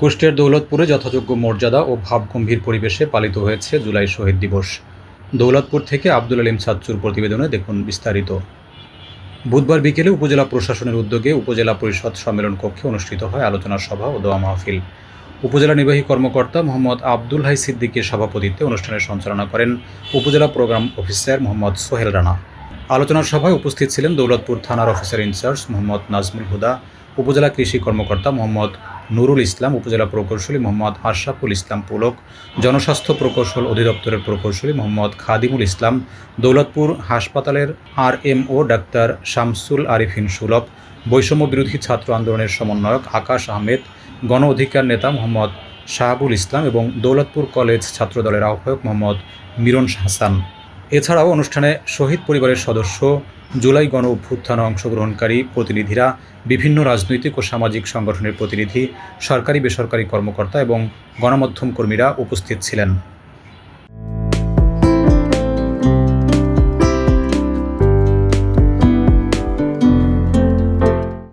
কুষ্টিয়ার দৌলতপুরে যথাযোগ্য মর্যাদা ও ভাবগম্ভীর পরিবেশে পালিত হয়েছে জুলাই শহীদ দিবস। দৌলতপুর থেকে আব্দুল আলিম সাচ্চুর প্রতিবেদনে দেখুন বিস্তারিত। বুধবার বিকেলে উপজেলা প্রশাসনের উদ্যোগে উপজেলা পরিষদ সম্মেলন কক্ষে অনুষ্ঠিত হয় আলোচনা সভা ও দোয়া মাহফিল। উপজেলা নির্বাহী কর্মকর্তা মোহাম্মদ আব্দুল হাই সিদ্দিকীর সভাপতিত্বে অনুষ্ঠানের সঞ্চালনা করেন উপজেলা প্রোগ্রাম অফিসার মোহাম্মদ সোহেল রানা। আলোচনা সভায় উপস্থিত ছিলেন দৌলতপুর থানার officer in charge Mohammad Nazmul Huda উপজেলা কৃষি কর্মকর্তা মোহাম্মদ নুরুল ইসলাম, উপজেলা প্রকৌশলী মোহাম্মদ আশরাফুল ইসলাম পুলক, জনস্বাস্থ্য প্রকৌশল অধিদপ্তরের প্রকৌশলী মোহাম্মদ খাদিমুল ইসলাম, দৌলতপুর হাসপাতালের আর এম ও ডাক্তার শামসুল আরিফিন সুলভ, বৈষম্য বিরোধী ছাত্র আন্দোলনের সমন্বয়ক আকাশ আহমেদ, গণ অধিকার নেতা মোহাম্মদ শাহাবুল ইসলাম এবং দৌলতপুর কলেজ ছাত্রদলের আহ্বায়ক মোহাম্মদ মিরন হাসান। এছাড়াও অনুষ্ঠানে শহীদ পরিবারের সদস্য জুলাই গণ অভ্যুত্থানে অংশগ্রহণকারী প্রতিনিধিরা বিভিন্ন রাজনৈতিক ও সামাজিক সংগঠনের প্রতিনিধি সরকারি বেসরকারি কর্মকর্তা এবং গণমাধ্যম কর্মীরা উপস্থিত ছিলেন।